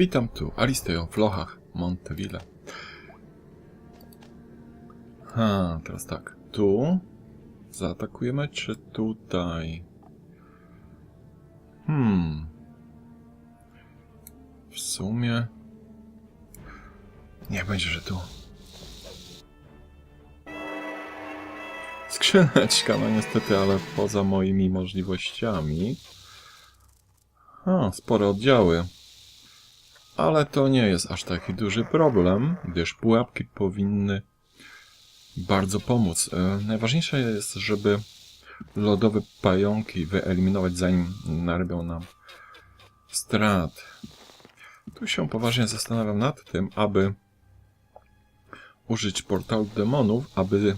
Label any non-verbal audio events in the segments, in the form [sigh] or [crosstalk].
Witam tu, Aristeo, w Lochach, Monteville. Ha, teraz tak. Tu zaatakujemy, czy tutaj? Hmm. W sumie... Niech będzie, że tu. Skrzyneczka, no niestety, ale poza moimi możliwościami. Ha, spore oddziały. Ale to nie jest aż taki duży problem, gdyż pułapki powinny bardzo pomóc. E, Najważniejsze jest, żeby lodowe pająki wyeliminować, zanim narobią nam strat. Tu się poważnie zastanawiam nad tym, aby użyć portalu demonów, aby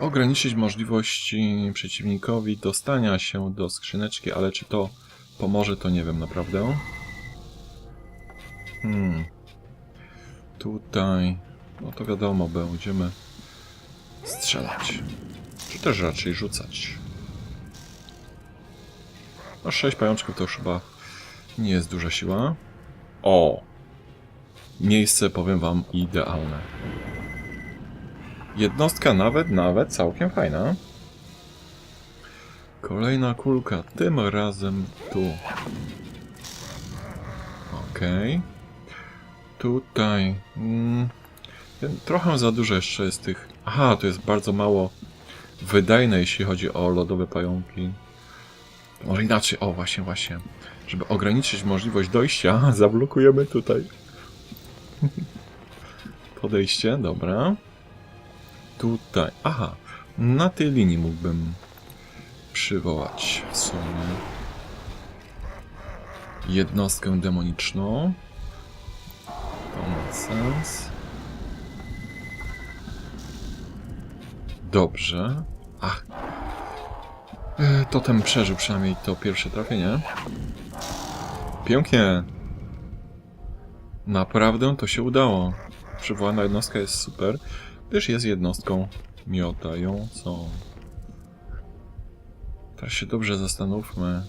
ograniczyć możliwości przeciwnikowi dostania się do skrzyneczki, ale czy to pomoże, to nie wiem naprawdę. Hmm. Tutaj, no to wiadomo, będziemy strzelać. Czy też raczej rzucać. No, sześć pajączków to już chyba nie jest duża siła. O! Miejsce, powiem wam, idealne. Jednostka nawet, nawet całkiem fajna. Kolejna kulka, tym razem tu. Okej. Tutaj. Mm, trochę za dużo jeszcze jest tych. Aha, to jest bardzo mało wydajne, jeśli chodzi o lodowe pająki. Może inaczej, o właśnie, właśnie. Żeby ograniczyć możliwość dojścia, zablokujemy tutaj. [laughs] Podejście, dobra. Tutaj. Aha, na tej linii mógłbym przywołać w sumie jednostkę demoniczną. To ma sens. Dobrze. Ach. E, Totem przeżył przynajmniej to pierwsze trafienie. Pięknie. Naprawdę to się udało. Przywołana jednostka jest super, gdyż jest jednostką miotającą. Teraz się dobrze zastanówmy.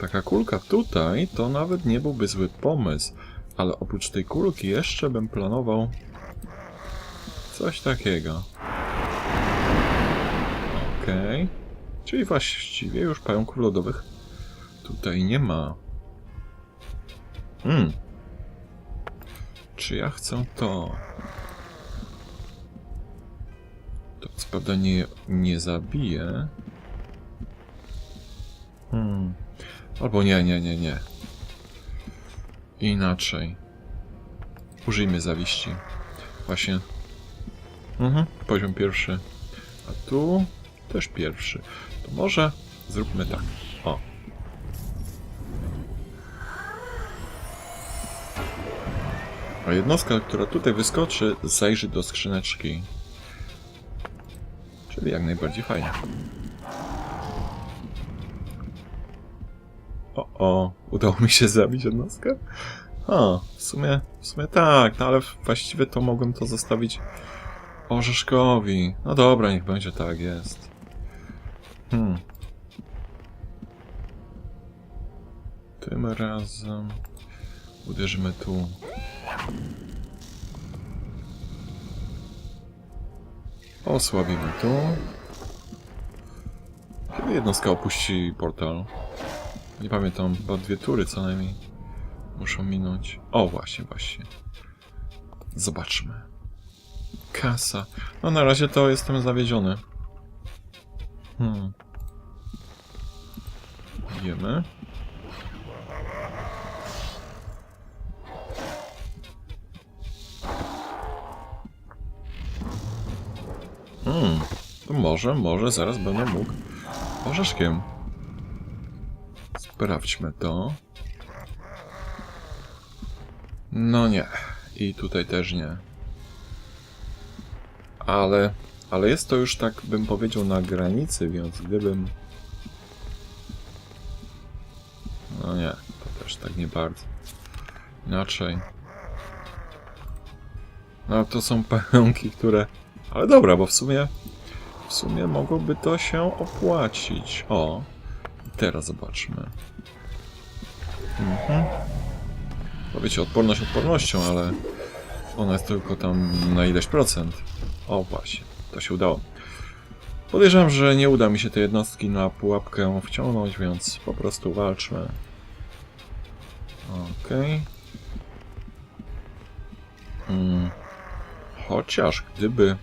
Taka kulka tutaj to nawet nie byłby zły pomysł, ale oprócz tej kulki jeszcze bym planował coś takiego. Okej. Czyli właściwie już pająków lodowych tutaj nie ma. Hmm. Czy ja chcę to? To co prawda nie, nie zabije. Hmm. Albo nie, nie, nie, nie. Inaczej. Użyjmy zawiści. Właśnie. Mhm, poziom pierwszy. A tu też pierwszy. To może zróbmy tak. O. A jednostka, która tutaj wyskoczy, zajrzy do skrzyneczki. Czyli jak najbardziej fajnie. O, udało mi się zabić jednostkę? A, w sumie, w sumie tak, no ale właściwie to mogłem to zostawić Orzeszkowi. No dobra, niech będzie tak, jest. Hmm. Tym razem uderzymy tu. Osłabimy tu. Kiedy jednostka opuści portal? Nie pamiętam, chyba dwie tury co najmniej muszą minąć. O, właśnie, właśnie. Zobaczmy. Kasa. No na razie to jestem zawiedziony. Hmm. Wiemy. Hmm. To może, może zaraz będę mógł orzeszkiem. Sprawdźmy to. No nie. I tutaj też nie. Ale, ale jest to już tak, bym powiedział, na granicy, więc gdybym... No nie, to też tak nie bardzo. Inaczej. No to są [laughs] pająki, które... Ale dobra, bo w sumie... W sumie mogłoby to się opłacić. O, teraz zobaczmy. Mhm. To wiecie, odporność odpornością, ale ona jest tylko tam na ileś procent. O właśnie, to się udało. Podejrzewam, że nie uda mi się tej jednostki na pułapkę wciągnąć, więc po prostu walczmy. Okej. Mm. Chociaż gdyby...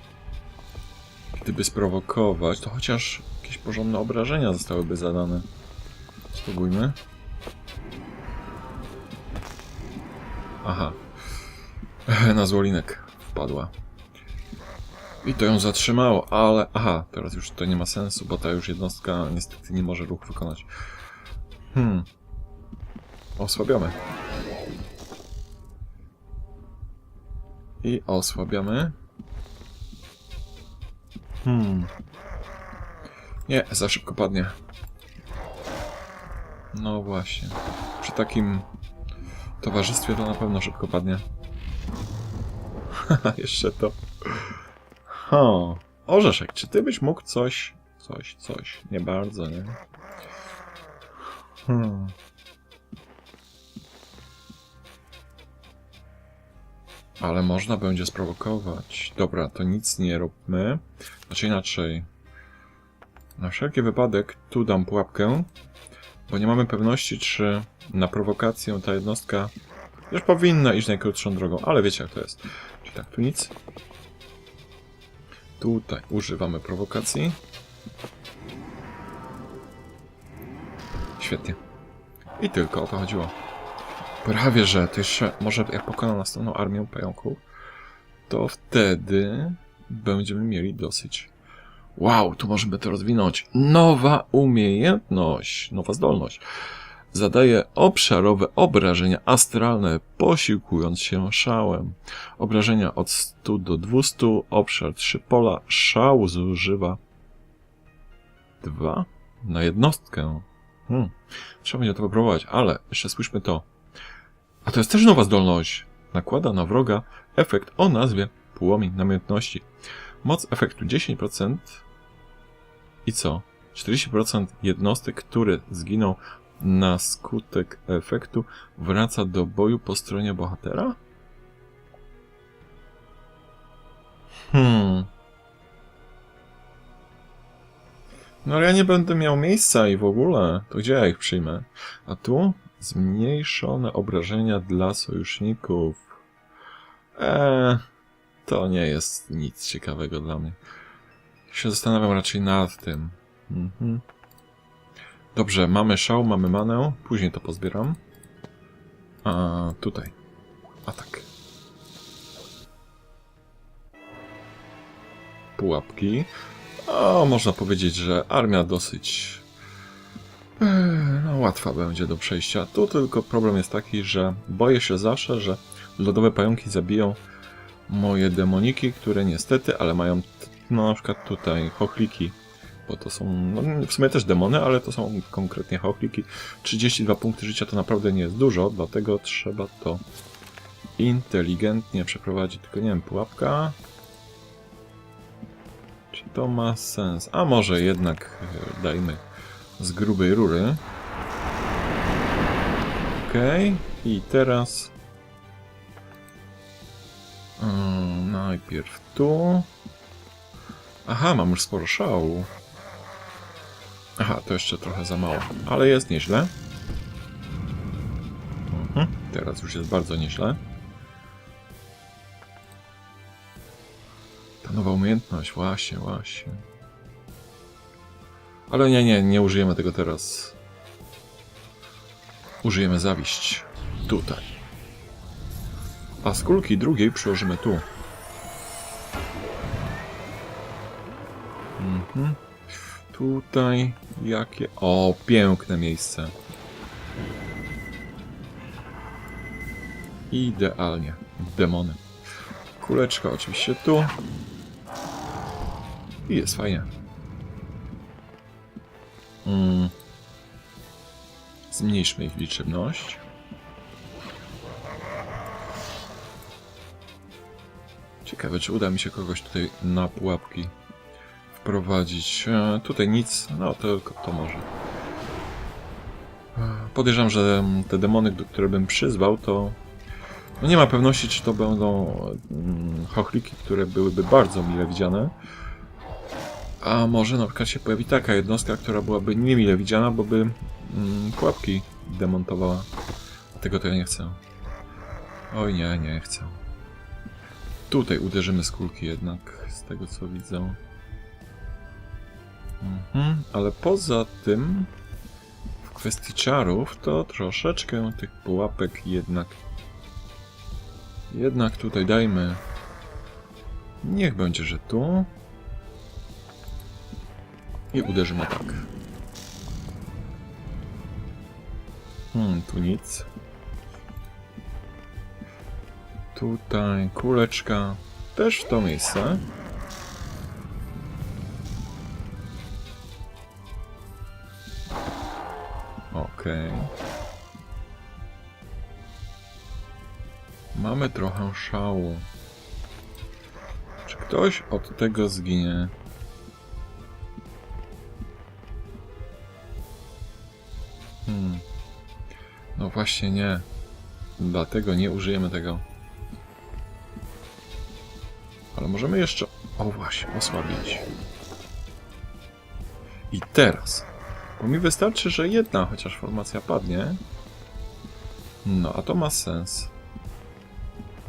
Gdyby sprowokować, to chociaż jakieś porządne obrażenia zostałyby zadane. Spróbujmy. Aha. [laughs] Na złolinek wpadła. I to ją zatrzymało, ale... Aha, teraz już to nie ma sensu, bo ta już jednostka niestety nie może ruch wykonać. Hmm. Osłabiamy. I osłabiamy. Hmm. Nie, za szybko padnie. No właśnie. Przy takim towarzystwie to na pewno szybko padnie. [laughs] Jeszcze to. Ha. Orzeszek, czy ty byś mógł coś... Coś, coś. Nie bardzo, nie? Hmm. Ale można będzie sprowokować. Dobra, to nic nie róbmy. Znaczy inaczej. Na wszelki wypadek tu dam pułapkę, bo nie mamy pewności, czy na prowokację ta jednostka już powinna iść najkrótszą drogą, ale wiecie jak to jest. Czyli tak, tu nic. Tutaj używamy prowokacji. Świetnie. I tylko o to chodziło. Prawie, że to jeszcze, może jak pokona następną armię pająków, to wtedy będziemy mieli dosyć. Wow, tu możemy to rozwinąć. Nowa umiejętność, nowa zdolność. Zadaje obszarowe obrażenia astralne, posiłkując się szałem. Obrażenia od 100 do 200, obszar 3 pola, szał zużywa 2 na jednostkę. Hmm. Trzeba będzie to popróbować, ale jeszcze spójrzmy to. A to jest też nowa zdolność. Nakłada na wroga efekt o nazwie płomień namiętności. Moc efektu 10% i co? 40% jednostek, które zginą na skutek efektu, wraca do boju po stronie bohatera? Hmm. No ale ja nie będę miał miejsca i w ogóle. To gdzie ja ich przyjmę? A tu? Zmniejszone obrażenia dla sojuszników. Eee, to nie jest nic ciekawego dla mnie. Się zastanawiam raczej nad tym. Mhm. Dobrze, mamy szał, mamy manę. Później to pozbieram. A tutaj. Atak. Pułapki. O, można powiedzieć, że armia dosyć Eee, no, łatwa będzie do przejścia. Tu tylko problem jest taki, że boję się zawsze, że lodowe pająki zabiją moje demoniki, które niestety, ale mają, no na przykład tutaj chochliki, bo to są, no w sumie też demony, ale to są konkretnie chochliki. 32 punkty życia to naprawdę nie jest dużo, dlatego trzeba to inteligentnie przeprowadzić. Tylko nie wiem, pułapka. Czy to ma sens? A może jednak e, dajmy z grubej rury. Okej, i teraz. Mm, najpierw tu. Aha, mam już sporo szału. Aha, to jeszcze trochę za mało, ale jest nieźle. Mhm, teraz już jest bardzo nieźle. Ta nowa umiejętność, właśnie, właśnie. Ale nie, nie, nie użyjemy tego teraz. Użyjemy zawiść. Tutaj. A z kulki drugiej przyłożymy tu. Mhm. Tutaj jakie... O, piękne miejsce. Idealnie. Demony. Kuleczka oczywiście tu. I jest fajnie. Mm. Zmniejszmy ich liczebność. Ciekawe, czy uda mi się kogoś tutaj na pułapki wprowadzić. E, tutaj nic, no tylko to może. Podejrzewam, że te demony, które bym przyzwał, to no nie ma pewności, czy to będą mm, chochliki, które byłyby bardzo mile widziane. A może na przykład się pojawi taka jednostka, która byłaby niemile widziana, bo by mm, pułapki demontowała. Tego to ja nie chcę. Oj nie, nie chcę. Tutaj uderzymy z kulki jednak, z tego co widzę. Mhm, ale poza tym, w kwestii czarów, to troszeczkę tych pułapek jednak. Jednak tutaj dajmy. Niech będzie, że tu. I uderzymy tak. Hmm, tu nic. Tutaj kuleczka. Też w to miejsce. Okej. Mamy trochę szału. Czy ktoś od tego zginie? Hmm. No właśnie nie. Dlatego nie użyjemy tego. Ale możemy jeszcze... O właśnie, osłabić. I teraz. Bo mi wystarczy, że jedna chociaż formacja padnie. No, a to ma sens.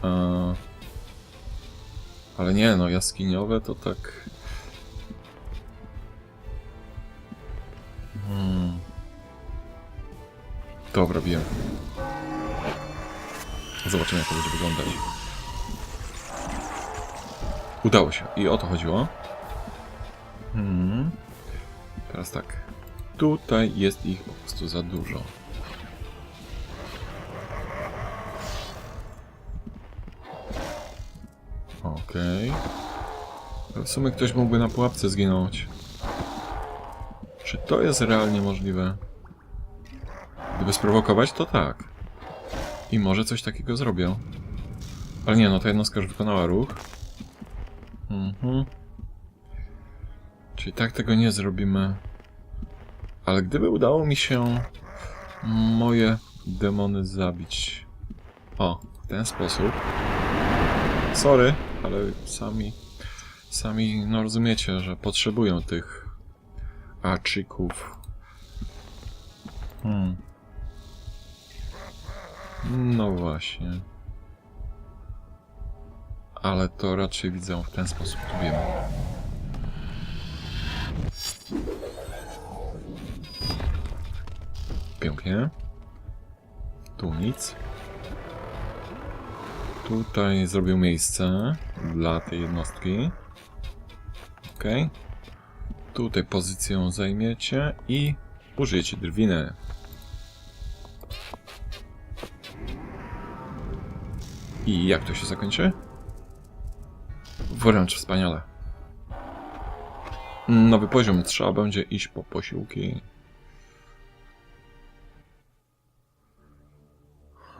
Eee, ale nie, no jaskiniowe to tak... Hmm. Dobra, wiem. Zobaczymy, jak to będzie wyglądać. Udało się. I o to chodziło. Hmm. Teraz tak. Tutaj jest ich po prostu za dużo. Okej. Okay. W sumie ktoś mógłby na pułapce zginąć. Czy to jest realnie możliwe? Gdyby sprowokować, to tak. I może coś takiego zrobię. Ale nie, no ta jednostka już wykonała ruch. Mhm. Czyli tak tego nie zrobimy. Ale gdyby udało mi się moje demony zabić. O, w ten sposób. Sorry, ale sami, sami no rozumiecie, że potrzebują tych aczyków. Hmm. No właśnie. Ale to raczej widzę w ten sposób, tu wiemy. Tu nic. Tutaj zrobię miejsce dla tej jednostki. Ok. Tutaj pozycję zajmiecie i użyjecie drwiny. I jak to się zakończy? Wręcz wspaniale. Nowy poziom. Trzeba będzie iść po posiłki.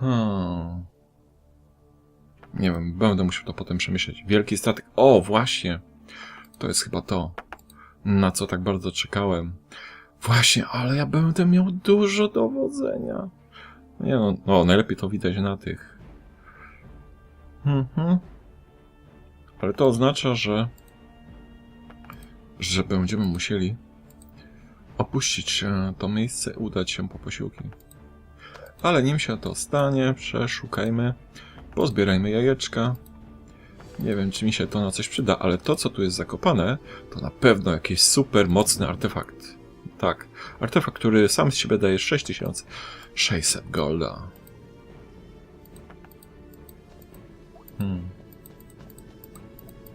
Hmm. Nie wiem, będę musiał to potem przemyśleć. Wielki statek. O, właśnie. To jest chyba to, na co tak bardzo czekałem. Właśnie, ale ja będę miał dużo dowodzenia. Nie no, no najlepiej to widać na tych. Mhm. Ale to oznacza, że że będziemy musieli opuścić e, to miejsce, udać się po posiłki. Ale nim się to stanie, przeszukajmy, pozbierajmy jajeczka. Nie wiem, czy mi się to na coś przyda, ale to, co tu jest zakopane, to na pewno jakiś super mocny artefakt. Tak, artefakt, który sam z siebie daje 6600 golda. Hmm.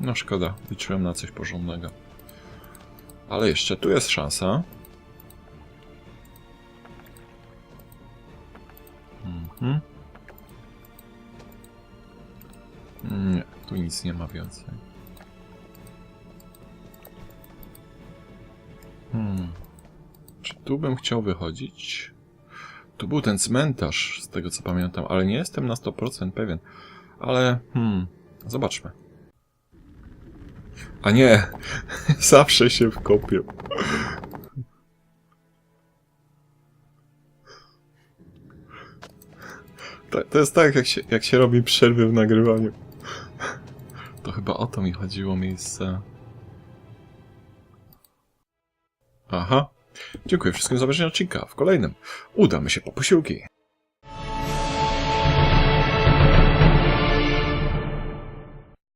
No szkoda, liczyłem na coś porządnego. Ale jeszcze tu jest szansa. Mhm. Nie, tu nic nie ma więcej. Hmm. Czy tu bym chciał wychodzić? Tu był ten cmentarz, z tego co pamiętam, ale nie jestem na 100% pewien. Ale, hmm, zobaczmy. A nie, [laughs] zawsze się wkopię. To, to jest tak, jak się, jak się robi przerwy w nagrywaniu. To chyba o to mi chodziło miejsce. Aha. Dziękuję wszystkim za obejrzenie odcinka. W kolejnym udamy się po posiłki.